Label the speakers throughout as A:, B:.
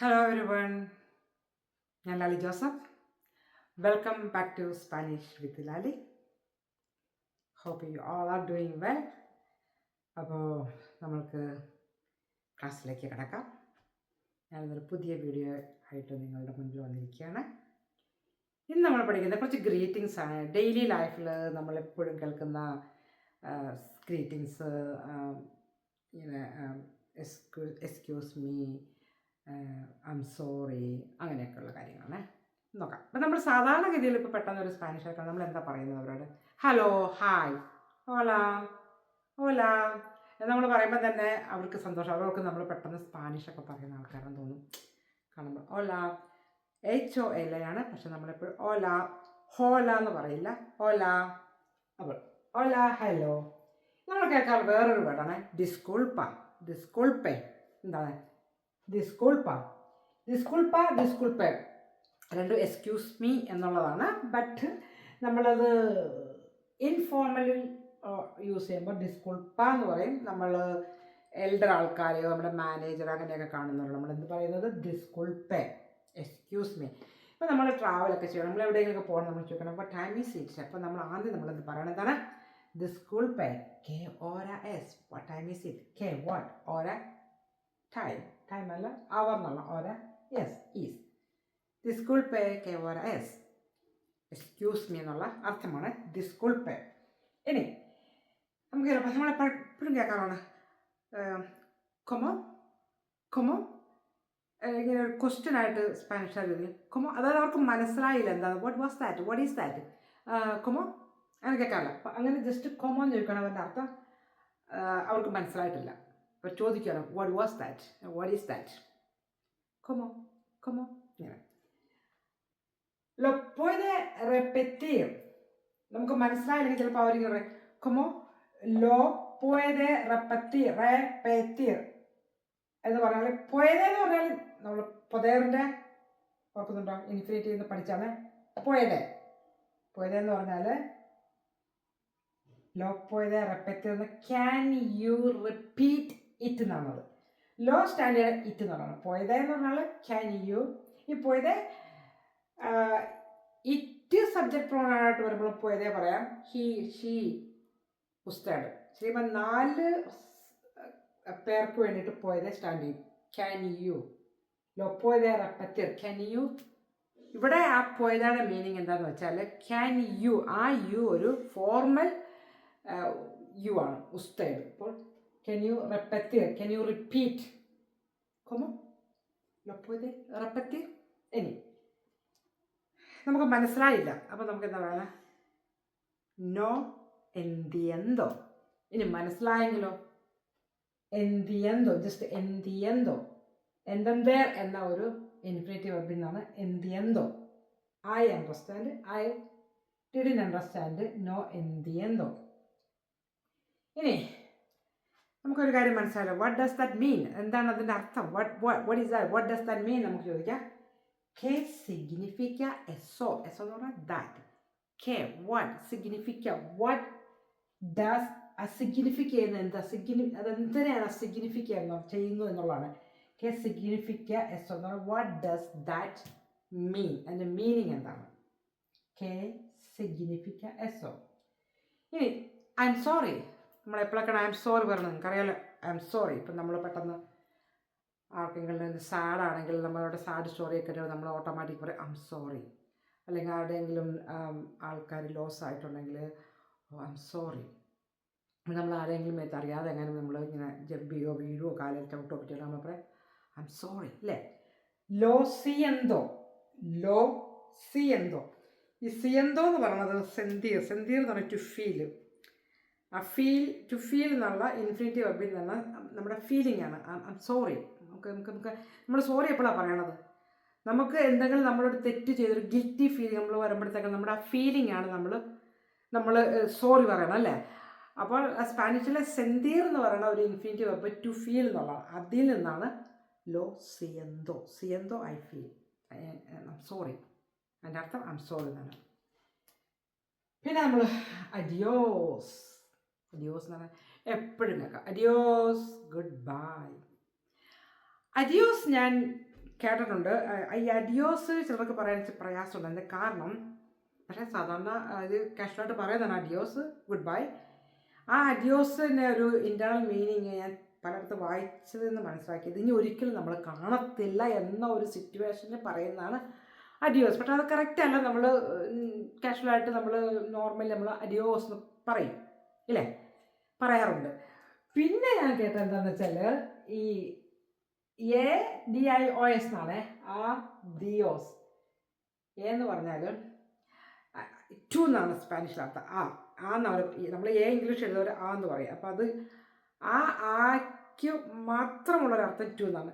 A: Hello everyone ഞാൻ Lali Joseph. Welcome back to Spanish with Lali hope you all are doing well അപ്പോൾ നമ്മൾക്ക് ക്ലാസ്സിലേക്ക് കിടക്കാം. ഞാനിതൊരു പുതിയ വീഡിയോ ആയിട്ട് നിങ്ങളുടെ മുന്നിൽ വന്നിരിക്കുകയാണ്. ഇന്ന് നമ്മൾ പഠിക്കുന്ന കുറച്ച് ഗ്രീറ്റിങ്സ് ആണ്. ഡെയിലി ലൈഫിൽ നമ്മളെപ്പോഴും കേൾക്കുന്ന ഗ്രീറ്റിങ്സ് ഇങ്ങനെ എക്സ്ക്യൂസ് മീ ഐ സോറി അങ്ങനെയൊക്കെയുള്ള കാര്യങ്ങളാണ്. നോക്കാം. അപ്പം നമ്മൾ സാധാരണഗതിയിൽ ഇപ്പോൾ പെട്ടെന്ന് ഒരു സ്പാനിഷ് ആക്കാൻ നമ്മൾ എന്താ പറയുന്നത് അവരോട്? ഹലോ ഹായ് ഓല ഓല നമ്മൾ പറയുമ്പോൾ തന്നെ അവർക്ക് സന്തോഷം. അവർക്ക് നമ്മൾ പെട്ടെന്ന് സ്പാനിഷൊക്കെ പറയുന്ന ആൾക്കാരെന്ന് തോന്നും. കാണുമ്പോൾ ഓല എച്ച് ഒ എലയാണ് പക്ഷെ നമ്മളെപ്പോഴും ഓല ഹോല എന്ന് പറയില്ല. ഓല അപ്പോൾ ഓല ഹലോ നമ്മൾ കേൾക്കാൻ വേറൊരു വേർഡാണ്. ഡിസ്കൂൾപ്പ ഡിസ്കൂൾപ്പേ എന്താണ്? ഡിസ്കൂൾപ്പ ദിസ്കുൾപ്പ ദിസ്കുൾപ്പ രണ്ടും എക്സ്ക്യൂസ് മീ എന്നുള്ളതാണ്. ബട്ട് നമ്മളത് ഇൻഫോർമലിൽ യൂസ് ചെയ്യുമ്പോൾ ഡിസ്കൂൾപ്പ എന്ന് പറയും. നമ്മൾ എൽഡർ ആൾക്കാരെയോ നമ്മുടെ മാനേജർ അങ്ങനെയൊക്കെ കാണുന്നുള്ളൂ നമ്മൾ എന്ത് പറയുന്നത്? ഡിസ്കുൾപ്പ എക്സ്ക്യൂസ് മീ ഇപ്പോൾ നമ്മൾ ട്രാവലൊക്കെ ചെയ്യണം. നമ്മൾ എവിടെയെങ്കിലുമൊക്കെ പോകണം. നമ്മൾ ചോദിക്കണം അപ്പോൾ ടൈം ഈസ് സീറ്റ്സ് അപ്പോൾ നമ്മൾ ആദ്യം നമ്മളെന്ത് പറയണം? എന്താണ്? പേ കെ ഓര എസ് ടൈം ഈസ് ഇറ്റ് കെ വാട്ട് ഓര ടൈം ടൈം അല്ല? അവർ എന്നുള്ള ഓര യെസ് ഈസ് ഡിസ്കൂൾപ്പേ കെ ഓര എസ് എക്സ്ക്യൂസ് മീ എന്നുള്ള അർത്ഥമാണ് ഡിസ്കൂൾപ്പേ ഇനി നമുക്ക് ചിലപ്പോൾ നമ്മളെപ്പോഴും കേൾക്കാറാണ് കൊമോ? കൊമോ? ഇങ്ങനെ ഒരു ക്വസ്റ്റ്യൻ ആയിട്ട് സ്പാനിഷ് അറിയില്ല കൊമോ? അതായത് അവർക്ക് മനസ്സിലായില്ല എന്താണ് what was that what is that കൊമോ? അങ്ങനെ കേൾക്കാറില്ല. അങ്ങനെ ജസ്റ്റ് കൊമോ എന്ന് ചോദിക്കണം അർത്ഥം അവർക്ക് മനസ്സിലായിട്ടില്ല. അപ്പോൾ ചോദിക്കണം what was that what is that കൊമോ കൊമോ ഇങ്ങനെ ലോ puede repetir. നമുക്ക് മനസ്സിലായില്ലെങ്കിൽ ചിലപ്പോൾ അവരിങ്ങനെ പറയും കൊമോ ലോ പോയത് റെപ്പത്തി repetir എന്ന് പറഞ്ഞാൽ പുയത എന്ന് പറഞ്ഞാൽ നമ്മൾ പൊതേറിന്റെ ഓർക്കുന്നുണ്ടോ ഇൻഫിനിറ്റി എന്ന് പഠിച്ചാണ് പോയത് പുയത എന്ന് പറഞ്ഞാൽ ലോ പോയത് റെപ്പറ്റ് എന്ന് ക്യാൻ യു റിപ്പീറ്റ് ഇറ്റ് എന്നുള്ളത്. ലോ സ്റ്റാൻഡേർഡ് ഇറ്റ് എന്ന് പറയുന്നത് പോയത് എന്ന് പറഞ്ഞാൽ ക്യാൻ യു ഈ പോയത് ഇറ്റ് സബ്ജക്ട് പ്രോണായിട്ട് വരുമ്പോൾ പോയതേ പറയാം. ഹി ഷീ ഉസ്താഡ് ശരിക്കും നാല് പേർക്ക് വേണ്ടിയിട്ട് പോയതേ സ്റ്റാൻഡ് ചെയ്യും ക്യാൻ യു ലോ പോയതേ റെപ്പറ്റർ ക്യാൻ യു ഇവിടെ ആ പോയതയുടെ മീനിങ് എന്താണെന്ന് വെച്ചാൽ ക്യാൻ യു ആ യു ഒരു ഫോർമൽ യു ആണ് ഉസ്തേഡ് അപ്പോൾ can you repetir? Can you repeat? ¿Cómo? ¿Lo puede repetir? ഇനി നമുക്ക് മനസ്സിലായില്ല അപ്പോൾ നമുക്ക് എന്താ പറയുക നോ എന്തിയന്തോ ഇനി മനസ്സിലായെങ്കിലോ എന്തിയന്തോ ജസ്റ്റ് എന്തിയന്തോ എന്തന്തേർ എന്ന ഒരു ഇൻഫിനിറ്റീവ് വെർബിൽ നിന്നാണ് എന്തിയന്തോ I understand I didn't understand no എന്തിയന്തോ ഇനി നമുക്കൊരു കാര്യം മനസ്സിലായല്ലോ? വാട്ട് ഡസ് ദാറ്റ് മീൻ എന്താണ് അതിന്റെ അർത്ഥം? What what is that what does that mean നമുക്ക് ചോദിക്കാം. കെ സിഗ്നിഫിക്ക എസോ എസോ എന്ന് പറഞ്ഞാൽ ദാറ്റ് കെ വാട്ട് സിഗ്നിഫിക്ക വാട്ട് ഡസ് ആ സിഗ്നിഫിക്ക ചെയ്യുന്നത് എന്താ? സിഗ്നി അതെന്തിനാണ് സിഗ്നിഫിക്ക എന്ന് ചെയ്യുന്നു എന്നുള്ളതാണ്. കെ സിഗ്നിഫിക്ക എസ് എന്ന് പറഞ്ഞാൽ വാട്ട് ഡസ് ദാറ്റ് മീൻ അതിന്റെ മീനിങ് എന്താണ്? കെ സിഗ്നിഫിക്ക എസോ ഇനി ഐ എം സോറി നമ്മൾ എപ്പോഴൊക്കെ ഐ എം സോറി പറയണം നിങ്ങൾക്കറിയാലോ ഐ എം സോറി ഇപ്പം നമ്മൾ പെട്ടെന്ന് ആർക്കെങ്കിലും സാഡ് ആണെങ്കിൽ നമ്മളോട് സാഡ് സ്റ്റോറിയൊക്കെ നമ്മൾ ഓട്ടോമാറ്റിക് പറയും ഐ എം സോറി അല്ലെങ്കിൽ ആരുടെയെങ്കിലും ആൾക്കാർ ലോസ് ആയിട്ടുണ്ടെങ്കിൽ ഓ ഐ എം സോറി നമ്മൾ ആരെങ്കിലും അറിയാതെ എങ്ങനെ നമ്മൾ ഇങ്ങനെ ജമ്പിയോ വീഴുവോ കാലിൽ ചവിട്ടോ പറ്റിയോ നമ്മൾ പറയാം ഐ എം സോറി അല്ലേ ലോ സി എന്തോ ലോ സി എന്തോ ഈ സി എന്തോ എന്ന് പറയുന്നത് സെന്തിയർ. സെന്തിയർ എന്ന് പറഞ്ഞാൽ to feel uh feel to feel എന്നുള്ള ഇൻഫിനിറ്റി വെബിൽ നിന്ന് നമ്മുടെ ഫീലിംഗ് ആണ്. സോറി നമുക്ക് നമുക്ക് നമുക്ക് നമ്മൾ സോറി എപ്പോഴാണ് പറയണത്? നമുക്ക് എന്തെങ്കിലും നമ്മളൊരു തെറ്റ് ചെയ്തൊരു ഗിൽറ്റി ഫീൽ നമ്മൾ വരുമ്പോഴത്തേക്കും നമ്മുടെ ആ ഫീലിംഗ് ആണ് നമ്മൾ നമ്മൾ സോറി പറയണം അല്ലേ? അപ്പോൾ സ്പാനിഷിലെ സെന്തീർ എന്ന് പറയുന്ന ഒരു ഇൻഫിനിറ്റീവ് വെബ് ടു ഫീൽ എന്നുള്ളതാണ്. അതിൽ നിന്നാണ് ലോ സിയന്തോ സിയന്തോ ഐ ഫീൽ സോറി അതിന്റെ അർത്ഥം ഐ എം സോറി എന്നാണ്. പിന്നെ നമ്മൾ അഡിയോസ് അഡിയോസ് എന്ന് പറഞ്ഞാൽ എപ്പോഴും കേൾക്കാം. Adios good bye. അഡിയോസ് ഞാൻ കേട്ടിട്ടുണ്ട്. ഈ അഡിയോസ് ചിലർക്ക് പറയാൻ പ്രയാസമുണ്ട്. അതിന്റെ കാരണം പക്ഷേ സാധാരണ ഇത് കാഷ്വലായിട്ട് പറയുന്നതാണ് അഡിയോസ് ഗുഡ് ബൈ. ആ അഡിയോസിന്റെ ഒരു ഇന്റേർണൽ മീനിങ് ഞാൻ പലയിടത്ത് വായിച്ചതെന്ന് മനസ്സിലാക്കിയത് ഇനി ഒരിക്കലും നമ്മൾ കാണത്തില്ല എന്ന ഒരു സിറ്റുവേഷനിൽ പറയുന്നതാണ് അഡിയോസ് പക്ഷേ അത് കറക്റ്റ് അല്ല. നമ്മൾ കാഷ്വലായിട്ട് നമ്മൾ നോർമലി നമ്മൾ അഡിയോസ് എന്ന് പറയും. ഇല്ലേ? പറയാറുണ്ട്. പിന്നെ ഞാൻ കേട്ടത് എന്താണെന്ന് വെച്ചാൽ ഈ A D I O S എന്നാണ്. ആ ദിയോസ് എന്ന് പറഞ്ഞാൽ ടു എന്നാണ് സ്പാനിഷിൽ അർത്ഥം. ആ ആ എന്നാണ് നമ്മൾ എ ഇംഗ്ലീഷ് എഴുതുന്നവർ ആ എന്ന് പറയും. അപ്പോൾ അത് ആ ആക്ക് മാത്രമുള്ളൊരർത്ഥം ടു എന്നാണ്.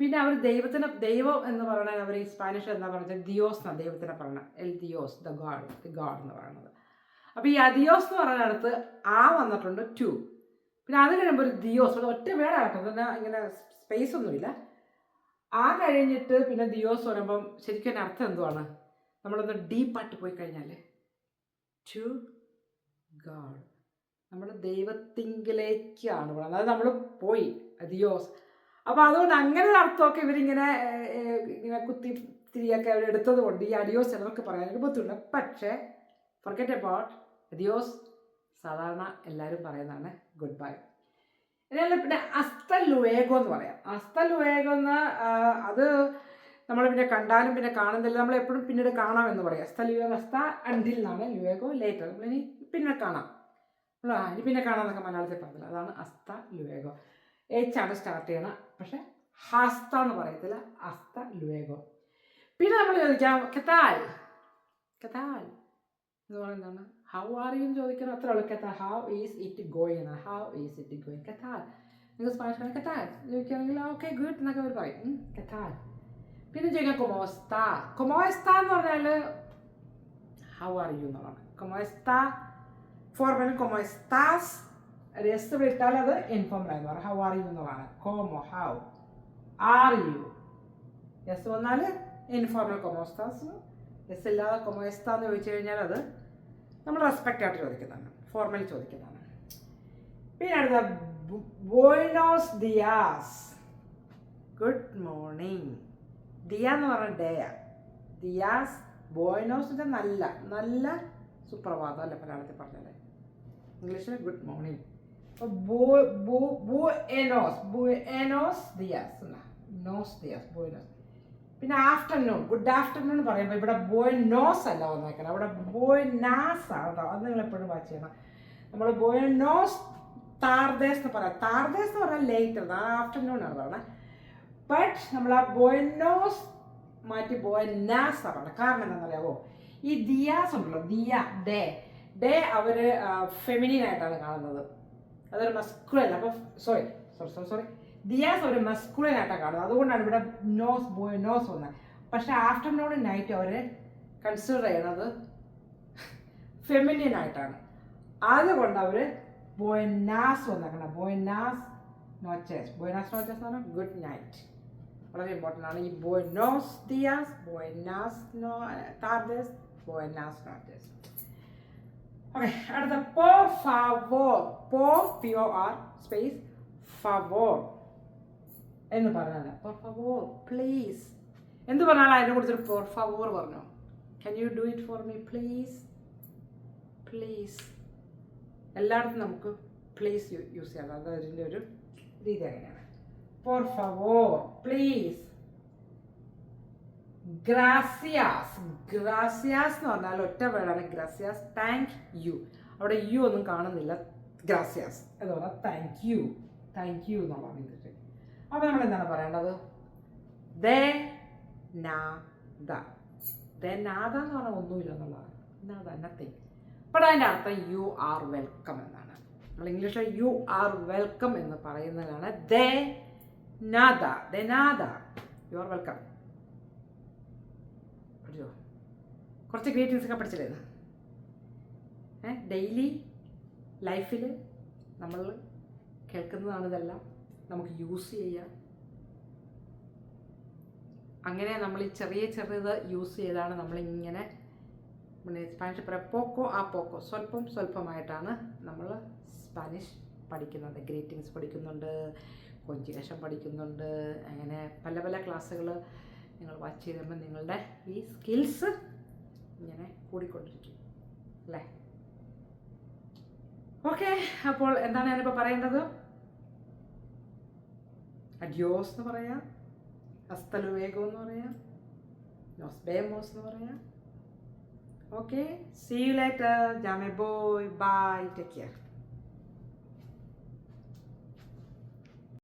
A: പിന്നെ അവർ ദൈവത്തിന് ദൈവം എന്ന് പറയുന്നത് അവർ ഈ സ്പാനിഷ് എന്താ പറയുന്നത് ദിയോസ് എന്നാണ് ദൈവത്തിനെ പറയണത്. എൽ ദിയോസ് ദ ഗാഡ് ദി ഗാഡ് എന്ന് പറയുന്നത് അപ്പോൾ ഈ അദിയോസ് എന്ന് പറയുന്നിടത്ത് ആ വന്നിട്ടുണ്ട് ടു പിന്നെ അത് കഴിയുമ്പോൾ ഒരു ദിയോസ് ഒറ്റ വേടാട്ടോ തന്നെ ഇങ്ങനെ സ്പേസ് ഒന്നുമില്ല. ആ കഴിഞ്ഞിട്ട് പിന്നെ ദിയോസ് വരുമ്പം ശരിക്കും എന്റെ അർത്ഥം എന്തുവാണ്? നമ്മളൊന്ന് ഡീപ്പായിട്ട് പോയി കഴിഞ്ഞാൽ ടു ഗാഡ് നമ്മൾ ദൈവത്തിങ്കിലേക്കാണ് പോകുന്നത് അതായത് നമ്മൾ പോയി ദിയോസ് അപ്പോൾ അതുകൊണ്ട് അങ്ങനെ ഒരു അർത്ഥമൊക്കെ ഇവരിങ്ങനെ ഇങ്ങനെ കുത്തി തിരിയൊക്കെ അവർ എടുത്തത് കൊണ്ട് ഈ അഡിയോസ് എന്നൊക്കെ പറയാനൊക്കെ ബുദ്ധിമുട്ടുണ്ട്. പക്ഷേ ഫർഗറ്റ് അബൌട്ട് അഡിയോസ് സാധാരണ എല്ലാവരും പറയുന്നതാണ് ഗുഡ് ബൈ ഇതിനെ പിന്നെ അസ്ത ലുവേഗോ എന്ന് പറയാം. അസ്ത ലുവേഗോ എന്ന് അത് നമ്മൾ പിന്നെ കണ്ടാലും പിന്നെ കാണുന്നില്ല. നമ്മൾ എപ്പോഴും പിന്നീട് കാണാം എന്ന് പറയാം. അസ്ത ലുവേഗോ അസ്ത അണ്ടിൽ നിന്നാണ് ലുവേഗോ ലേറ്റർ നമ്മളിനി പിന്നെ കാണാം. ആ ഇനി പിന്നെ കാണാമെന്നൊക്കെ മലയാളത്തിൽ പറഞ്ഞില്ല. അതാണ് അസ്ത ലുവേഗോ എച്ച് ആണ് സ്റ്റാർട്ട് ചെയ്യണം. പക്ഷെ ഹാസ്ത എന്ന് പറയത്തില്ല. അസ്ത ലുവേഗോ പിന്നെ നമ്മൾ ചോദിക്കാം കെത്താൽ കെത്താൽ എന്ന് പറയുന്നതാണ് ഹൗ ആർ യു എന്ന് ചോദിക്കണം അത്ര ഉള്ളു കെത്താൽ how is it going how is it it going കെത്താൽ നിങ്ങൾ സ്പാനിഷ് കെത്താൽ ചോദിക്കുകയാണെങ്കിൽ ഓക്കെ ഗുഡ് എന്നൊക്കെ അവർ പറയും. കെത്താൽ പിന്നെ ചോദിക്കാം കൊമോസ്ത കൊമോസ്ത എന്ന് പറഞ്ഞാൽ ഹൗ ആർ യു എന്നുള്ളതാണ്. കൊമോസ്ത ഫോർമൽ കൊമോസ്താസ് രസ് വിട്ടാൽ അത് ഇൻഫോംഡ് എന്ന് പറയും ഹൗ ആർ യു എന്നുള്ളതാണ്. കോമോ ഹൗ ആർ യു രസ് വന്നാൽ ഇൻഫോർമൽ കൊമോസ്താസ് യെസ് ഇല്ലാതെ കൊമോസ്ത എന്ന് ചോദിച്ചു കഴിഞ്ഞാൽ അത് നമ്മൾ റെസ്പെക്റ്റ് ആയിട്ട് ചോദിക്കുന്നതാണ്. ഫോർമലി ചോദിക്കുന്നതാണ്. പിന്നെ അടുത്ത ബോയിനോസ് ദിയാസ് ഗുഡ് മോർണിംഗ് ദിയ എന്ന് പറഞ്ഞ ഡേയ ദിയാസ് ബോയിനോസിന്റെ നല്ല നല്ല സുപ്രഭാതം അല്ലേ മലയാളത്തിൽ പറഞ്ഞത്? ഇംഗ്ലീഷിൽ ഗുഡ് മോർണിംഗ് ബുഎനോസ് ബുഎനോസ് ദിയാസ് എന്നാ? നോസ് ദിയാസ് ബോയിനോസ് പിന്നെ ആഫ്റ്റർനൂൺ ഗുഡ് ആഫ്റ്റർനൂൺ പറയുമ്പോൾ ഇവിടെ ബോയ് നോസ് അല്ല വന്നേക്കണം. അവിടെ ബോയ് നാസ് ആണ് കേട്ടോ. അത് നിങ്ങൾ എപ്പോഴും വാച്ച് ചെയ്യണം. നമ്മൾ ബോയ് നോസ് താർദേസ് എന്ന് പറയാം. താർദേസ് എന്ന് പറഞ്ഞാൽ ലേറ്റ് ആ ആഫ്റ്റർനൂൺ ആണ് പറയുന്നത് ബട്ട് നമ്മൾ ആ ബോയ് നോസ് മാറ്റി ബോയ് നാസ് ആണ് കാരണം എന്താണെന്ന് അറിയാവോ ഈ ദിയാസ് ഉണ്ടല്ലോ ദിയ ഡേ. ഡേ അവർ ഫെമിനീൻ ആയിട്ടാണ് കാണുന്നത്. അതൊരു മസ്കുലല്ല അപ്പോൾ സോറി സോറി സോറി സോറി ദിയാസ് ഒരു മസ്കുലൻ ആയിട്ടാണ് കാണുന്നത്. അതുകൊണ്ടാണ് ഇവിടെ നോസ് ബോയ് നോസ് വന്നത് പക്ഷേ ആഫ്റ്റർനൂൺ നൈറ്റ് അവരെ കൺസിഡർ ചെയ്യണത് ഫെമിനിയൻ ആയിട്ടാണ്. അതുകൊണ്ട് അവർ ബോയനാസ് വന്നേക്കണം. ബോയനാസ് നോച്ചേസ് ബോയനാസ് നോച്ചേസ് എന്ന് പറഞ്ഞാൽ ഗുഡ് നൈറ്റ് വളരെ ഇമ്പോർട്ടന്റ് ആണ്. ഈ ബോയനോസ് ദിയാസ് ബോയനാസ് നോ താർദേസ് ബോയനാസ് നോച്ചേസ് ഓക്കെ അടുത്ത. പോ ഫോ പോ പി ഒ ആർ സ്പേസ് ഫവോർ എന്ന് പറഞ്ഞാൽ പോർ ഫവോർ പ്ലീസ് എന്ത് പറഞ്ഞാലും അതിനെ കുറിച്ചൊരു പോർ ഫവോർ പറഞ്ഞു. Can you do it for me please please എല്ലായിടത്തും നമുക്ക് പ്ലീസ് യൂസ് ചെയ്യാം. അത് അതിന്റെ ഒരു രീതി അങ്ങനെയാണ്. പോർ ഫവോർ പ്ലീസ് ഗ്രാസിയാസ് ഗ്രാസിയാസ് എന്ന് പറഞ്ഞാൽ ഒറ്റ വേർഡാണ്. ഗ്രാസിയാസ് താങ്ക് യു അവിടെ യു ഒന്നും കാണുന്നില്ല. ഗ്രാസിയാസ് എന്ന് പറഞ്ഞാൽ താങ്ക് യു താങ്ക് യു എന്നുള്ളതാണ് ഇംഗ്ലീഷ് അപ്പോൾ നമ്മൾ എന്താണ് പറയേണ്ടത്? ദേ നാദ ദേ. നാദ എന്ന് പറഞ്ഞാൽ ഒന്നുമില്ല എന്നുള്ളതാണ്. നാദ നത്തിങ് അപ്പോൾ അതിന്റെ അർത്ഥം യു ആർ വെൽക്കം എന്നാണ്. നമ്മൾ ഇംഗ്ലീഷിൽ യു ആർ വെൽക്കം എന്ന് പറയുന്നതാണ് ദേ നാദ ദേ. നാദ യു ആർ വെൽക്കം പഠിച്ചോ? കുറച്ച് ഗ്രീറ്റിങ്സ് ഒക്കെ പഠിച്ചില്ലേ? ഡെയിലി ലൈഫിൽ നമ്മൾ കേൾക്കുന്നതാണ് ഇതെല്ലാം. നമുക്ക് യൂസ് ചെയ്യാം. അങ്ങനെ നമ്മൾ ഈ ചെറിയ ചെറിയത് യൂസ് ചെയ്താണ് നമ്മളിങ്ങനെ സ്പാനിഷ് പറയാം പോക്കോ ആ പോക്കോ സ്വല്പം സ്വല്പമായിട്ടാണ് നമ്മൾ സ്പാനിഷ് പഠിക്കുന്നത്. ഗ്രീറ്റിങ്സ് പഠിക്കുന്നുണ്ട് കോഞ്ചുഗേഷൻ പഠിക്കുന്നുണ്ട്. അങ്ങനെ പല പല ക്ലാസ്സുകൾ നിങ്ങൾ വാച്ച് ചെയ്യുമ്പോൾ നിങ്ങളുടെ ഈ സ്കിൽസ് ഇങ്ങനെ കൂടിക്കൊണ്ടിരിക്കും. അല്ലേ? ഓക്കെ അപ്പോൾ എന്താണ് ഞാനിപ്പോൾ പറയേണ്ടത്? അഡിയോസ് എന്ന് പറയാം. ഹസ്തലുവേഗം എന്ന് പറയാം. നോസ് ബേമോസ് എന്ന് പറയാം. ഓക്കെ സീ യു ലേറ്റർ ജാമെ ബോയ് ബൈ ടേക്ക് കെയർ